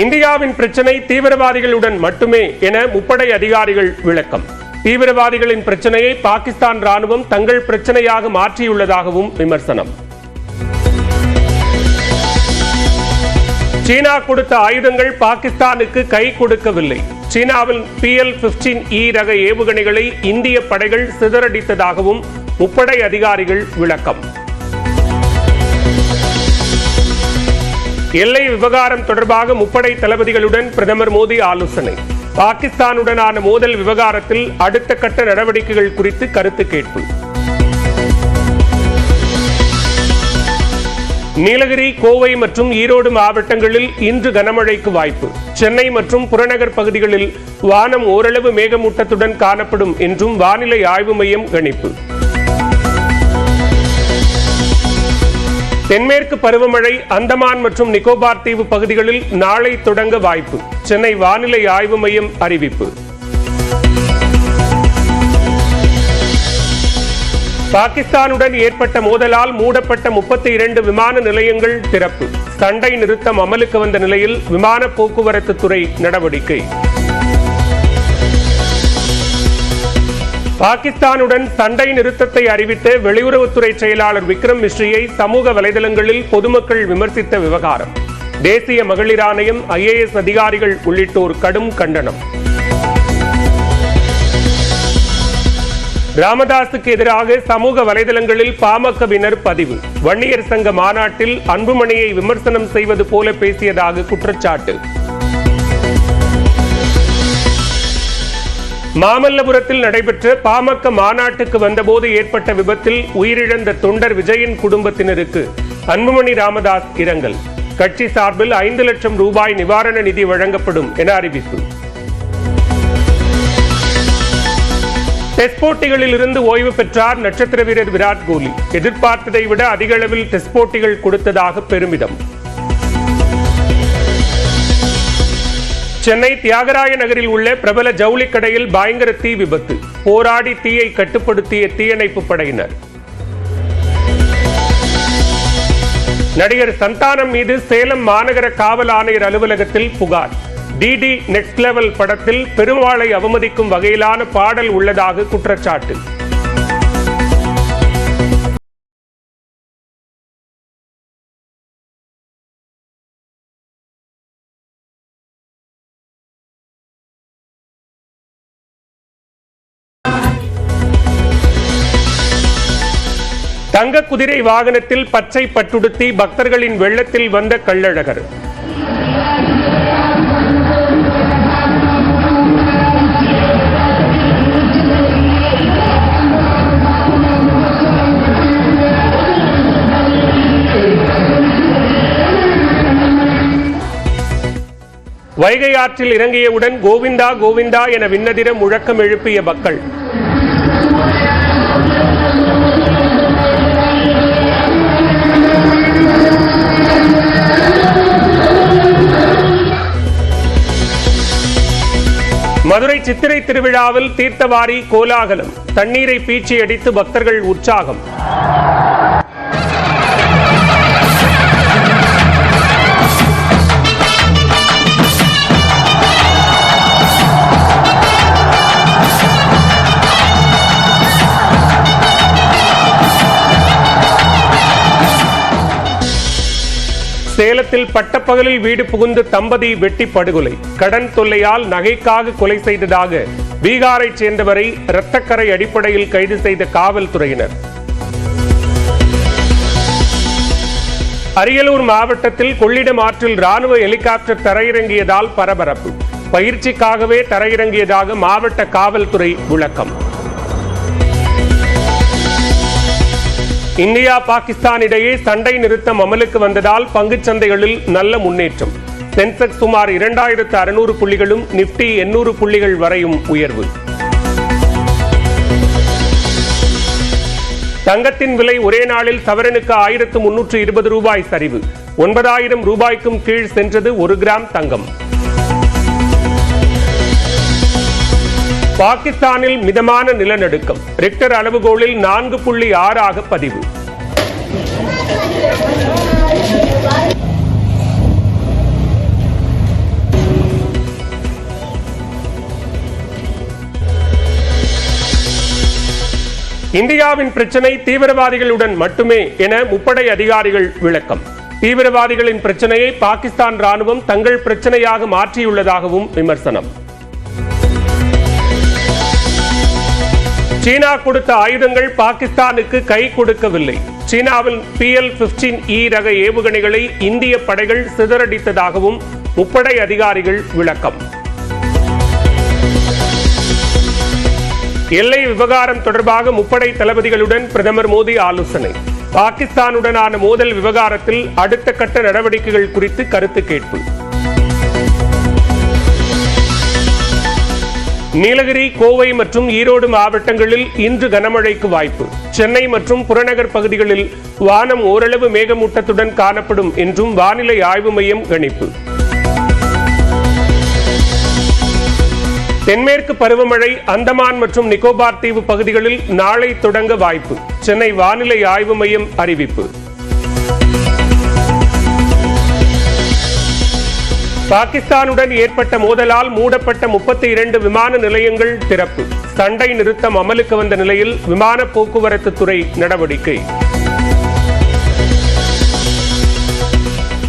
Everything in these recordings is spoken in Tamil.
இந்தியாவின் பிரச்சனை தீவிரவாதிகளுடன் மட்டுமே என முப்படை அதிகாரிகள் விளக்கம். தீவிரவாதிகளின் பிரச்சனையை பாகிஸ்தான் ராணுவம் தங்கள் பிரச்சனையாக மாற்றியுள்ளதாகவும் விமர்சனம். சீனா கொடுத்த ஆயுதங்கள் பாகிஸ்தானுக்கு கை கொடுக்கவில்லை. சீனாவில் பிஎல் பிப்டீன் இ ரக ஏவுகணைகளை இந்திய படைகள் சிதறடித்ததாகவும் முப்படை அதிகாரிகள் விளக்கம். எல்லை விவகாரம் தொடர்பாக முப்படை தளபதிகளுடன் பிரதமர் மோடி ஆலோசனை. பாகிஸ்தானுடனான மோதல் விவகாரத்தில் அடுத்த கட்ட நடவடிக்கைகள் குறித்து கருத்து கேட்பு. நீலகிரி கோவை மற்றும் ஈரோடு மாவட்டங்களில் இன்று கனமழைக்கு வாய்ப்பு. சென்னை மற்றும் புறநகர் பகுதிகளில் வானம் ஓரளவு மேகமூட்டத்துடன் காணப்படும் என்றும் வானிலை ஆய்வு மையம் கணிப்பு. தென்மேற்கு பருவமழை அந்தமான் மற்றும் நிக்கோபார் தீவு பகுதிகளில் நாளை தொடங்க வாய்ப்பு. சென்னை வானிலை ஆய்வு மையம் அறிவிப்பு. பாகிஸ்தானுடன் ஏற்பட்ட மோதலால் மூடப்பட்ட முப்பத்தி இரண்டு விமான நிலையங்கள் திறப்பு. சண்டை நிறுத்தம் அமலுக்கு வந்த நிலையில் விமான போக்குவரத்து துறை நடவடிக்கை. பாகிஸ்தானுடன் சண்டை நிறுத்தத்தை அறிவித்த வெளியுறவுத்துறை செயலாளர் விக்ரம் மிஸ்ரியை சமூக வலைதளங்களில் பொதுமக்கள் விமர்சித்த விவகாரம். தேசிய மகளிர் ஆணையம் ஐஏஎஸ் அதிகாரிகள் உள்ளிட்டோர் கடும் கண்டனம். ராமதாசுக்கு எதிராக சமூக வலைதளங்களில் பாமகவினர் பதிவு. வன்னியர் சங்க மாநாட்டில் அன்புமணியை விமர்சனம் செய்வது போல பேசியதாக குற்றச்சாட்டு. மாமல்லபுரத்தில் நடைபெற்ற பாமக மாநாட்டுக்கு வந்தபோது ஏற்பட்ட விபத்தில் உயிரிழந்த தொண்டர் விஜயின் குடும்பத்தினருக்கு அன்புமணி ராமதாஸ் இரங்கல். கட்சி சார்பில் ஐந்து லட்சம் ரூபாய் நிவாரண நிதி வழங்கப்படும் என அறிவிப்பு. டெஸ்ட் போட்டிகளில் இருந்து ஓய்வு பெற்றார் நட்சத்திர வீரர் விராட் கோலி. எதிர்பார்த்ததை விட அதிக அளவில் டெஸ்ட் போட்டிகள் கொடுத்ததாக பெருமிதம். சென்னை தியாகராய நகரில் உள்ள பிரபல ஜவுளி கடையில் பயங்கர தீ விபத்து. போராடி தீயை கட்டுப்படுத்திய தீயணைப்பு படையினர். நடிகர் சந்தானம் மீது சேலம் மாநகர காவல் ஆணையர் அலுவலகத்தில் புகார். டிடி நெக்ஸ்ட் லெவல் படத்தில் பெருமாளை அவமதிக்கும் வகையிலான பாடல் உள்ளதாக குற்றச்சாட்டு. தங்க குதிரை வாகனத்தில் பச்சை பட்டுடுத்தி பக்தர்களின் வெள்ளத்தில் வந்த கள்ளழகர். வைகை ஆற்றில் இறங்கியவுடன் கோவிந்தா கோவிந்தா என விண்ணதிர முழக்கம் எழுப்பிய மக்கள். சித்திரை திருவிழாவில் தீர்த்தவாரி கோலாகலம் தண்ணீரை பீச்சி அடித்து பக்தர்கள் உற்சாகம். சேலத்தில் பட்டப்பகலில் வீடு புகுந்து தம்பதி வெட்டி படுகொலை. கடன் தொல்லையால் நகைக்காக கொலை செய்ததாக பீகாரைச் சேர்ந்தவரை இரத்தக்கரை அடிப்படையில் கைது செய்த காவல்துறையினர். அரியலூர் மாவட்டத்தில் கொள்ளிடம் ஆற்றில் ராணுவ ஹெலிகாப்டர் தரையிறங்கியதால் பரபரப்பு. பயிற்சிக்காகவே தரையிறங்கியதாக மாவட்ட காவல்துறை விளக்கம். இந்தியா பாகிஸ்தான் இடையே சண்டை நிறுத்தம் அமலுக்கு வந்ததால் பங்குச் சந்தைகளில் நல்ல முன்னேற்றம். சென்செக்ஸ் சுமார் இரண்டாயிரத்து அறுநூறு புள்ளிகளும் நிப்டி எண்ணூறு புள்ளிகள் வரையும் உயர்வு. தங்கத்தின் விலை ஒரே நாளில் சவரனுக்கு ஆயிரத்து முன்னூற்று இருபது ரூபாய் சரிவு. ஒன்பதாயிரம் ரூபாய்க்கும் கீழ் சென்றது ஒரு கிராம் தங்கம். பாகிஸ்தானில் மிதமான நிலநடுக்கம். ரிக்டர் அளவுகோலில் நான்கு புள்ளி ஆறாக பதிவு. இந்தியாவின் பிரச்சனை தீவிரவாதிகளுடன் மட்டுமே என முப்படை அதிகாரிகள் விளக்கம். தீவிரவாதிகளின் பிரச்சனையை பாகிஸ்தான் ராணுவம் தங்கள் பிரச்சனையாக மாற்றியுள்ளதாகவும் விமர்சனம். சீனா கொடுத்த ஆயுதங்கள் பாகிஸ்தானுக்கு கை கொடுக்கவில்லை. சீனாவில் பிஎல் பிப்டீன் இ ரக ஏவுகணைகளை இந்திய படைகள் சிதறடித்ததாகவும் முப்படை அதிகாரிகள் விளக்கம். எல்லை விவகாரம் தொடர்பாக முப்படை தளபதிகளுடன் பிரதமர் மோடி ஆலோசனை. பாகிஸ்தானுடனான மோதல் விவகாரத்தில் அடுத்த கட்ட நடவடிக்கைகள் குறித்து கருத்து கேட்பு. நீலகிரி கோவை மற்றும் ஈரோடு மாவட்டங்களில் இன்று கனமழைக்கு வாய்ப்பு. சென்னை மற்றும் புறநகர் பகுதிகளில் வானம் ஓரளவு மேகமூட்டத்துடன் காணப்படும் என்றும் வானிலை ஆய்வு மையம் கணிப்பு. தென்மேற்கு பருவமழை அந்தமான் மற்றும் நிக்கோபார் தீவு பகுதிகளில் நாளை தொடங்க வாய்ப்பு. சென்னை வானிலை ஆய்வு மையம் அறிவிப்பு. பாகிஸ்தானுடன் ஏற்பட்ட மோதலால் மூடப்பட்ட முப்பத்தி இரண்டு விமான நிலையங்கள் திறப்பு. சண்டை நிறுத்தம் அமலுக்கு வந்த நிலையில் விமான போக்குவரத்து துறை நடவடிக்கை.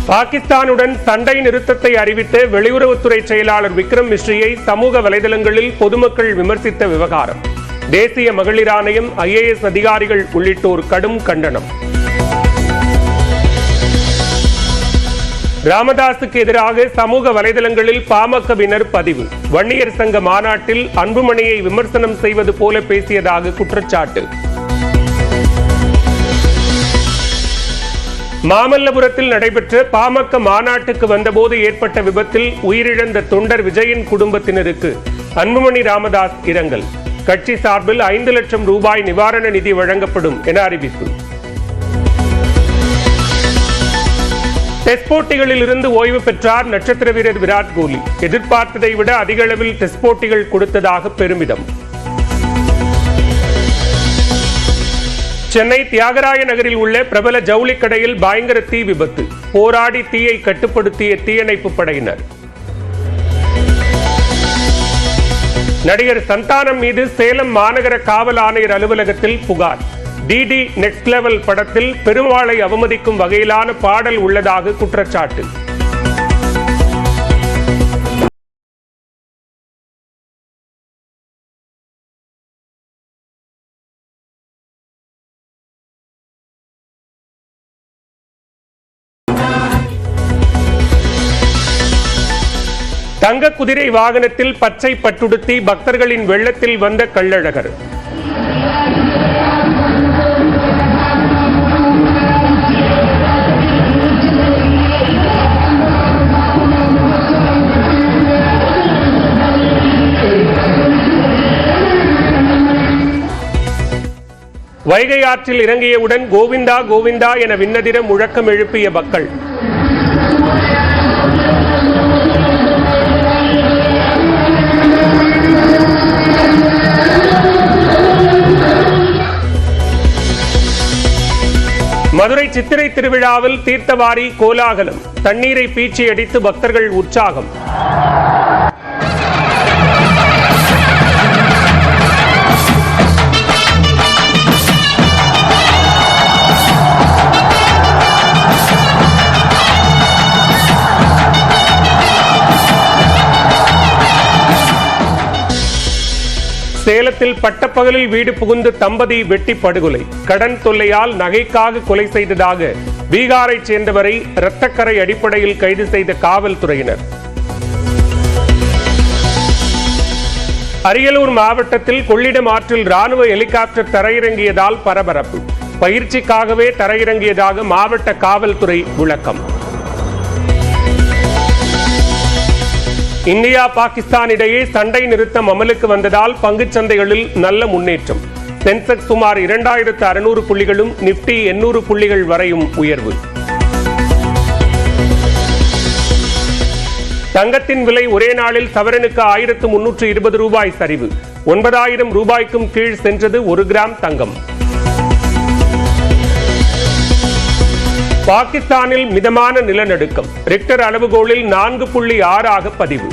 பாகிஸ்தானுடன் சண்டை நிறுத்தத்தை அறிவித்த வெளியுறவுத்துறை செயலாளர் விக்ரம் மிஸ்ரியை சமூக வலைதளங்களில் பொதுமக்கள் விமர்சித்த விவகாரம். தேசிய மகளிர் ஆணையம் ஐஏஎஸ் அதிகாரிகள் உள்ளிட்டோர் கடும் கண்டனம். ராமதாசுக்கு எதிராக சமூக வலைதளங்களில் பாமகவினர் பதிவு. வன்னியர் சங்க மாநாட்டில் அன்புமணியை விமர்சனம் செய்வது போல பேசியதாக குற்றச்சாட்டு. மாமல்லபுரத்தில் நடைபெற்ற பாமக மாநாட்டுக்கு வந்தபோது ஏற்பட்ட விபத்தில் உயிரிழந்த தொண்டர் விஜயின் குடும்பத்தினருக்கு அன்புமணி ராமதாஸ் இரங்கல். கட்சி சார்பில் ஐந்து லட்சம் ரூபாய் நிவாரண நிதி வழங்கப்படும் என அறிவிப்பு. டெஸ்ட் போட்டிகளில் இருந்து ஓய்வு பெற்றார் நட்சத்திர வீரர் விராட் கோலி. எதிர்பார்த்ததை விட அதிக அளவில் டெஸ்ட் போட்டிகள் கொடுத்ததாக பெருமிதம். சென்னை தியாகராய நகரில் உள்ள பிரபல ஜவுளி கடையில் பயங்கர தீ விபத்து. போராடி தீயை கட்டுப்படுத்திய தீயணைப்பு படையினர். நடிகர் சந்தானம் மீது சேலம் மாநகர காவல் ஆணையர் அலுவலகத்தில் புகார். டிடி நெக்ஸ்ட் லெவல் படத்தில் பெருமாளை அவமதிக்கும் வகையிலான பாடல் உள்ளதாக குற்றச்சாட்டு. தங்க குதிரை வாகனத்தில் பச்சை பட்டுடுத்தி பக்தர்களின் வெள்ளத்தில் வந்த கள்ளழகர். வைகை ஆற்றில் இறங்கியவுடன் கோவிந்தா கோவிந்தா என விண்ணதிர முழக்கம் எழுப்பிய மக்கள். மதுரை சித்திரை திருவிழாவில் தீர்த்தவாரி கோலாகலம். தண்ணீரை பீச்சி அடித்து பக்தர்கள் உற்சாகம். சேலத்தில் பட்டப்பகலில் வீடு புகுந்து தம்பதி வெட்டி படுகொலை. கடன் தொல்லையால் நகைக்காக கொலை செய்ததாக பீகாரைச் சேர்ந்தவரை இரத்தக்கரை அடிப்படையில் கைது செய்த காவல்துறையினர். அரியலூர் மாவட்டத்தில் கொள்ளிடம் ஆற்றில் ராணுவ ஹெலிகாப்டர் தரையிறங்கியதால் பரபரப்பு. பயிற்சிக்காகவே தரையிறங்கியதாக மாவட்ட காவல்துறை விளக்கம். இந்தியா பாகிஸ்தான் இடையே சண்டை நிறுத்தம் அமலுக்கு வந்ததால் பங்குச் சந்தைகளில் நல்ல முன்னேற்றம். சென்செக்ஸ் சுமார் இரண்டாயிரத்து அறுநூறு புள்ளிகளும் நிப்டி எண்ணூறு புள்ளிகள் வரையும் உயர்வு. தங்கத்தின் விலை ஒரே நாளில் சவரனுக்கு ஆயிரத்து முன்னூற்று இருபது ரூபாய் சரிவு. ஒன்பதாயிரம் ரூபாய்க்கும் கீழ் சென்றது ஒரு கிராம் தங்கம். பாகிஸ்தானில் மிதமான நிலநடுக்கம். ரிக்டர் அளவுகோலில் நான்கு புள்ளி ஆறாக பதிவு.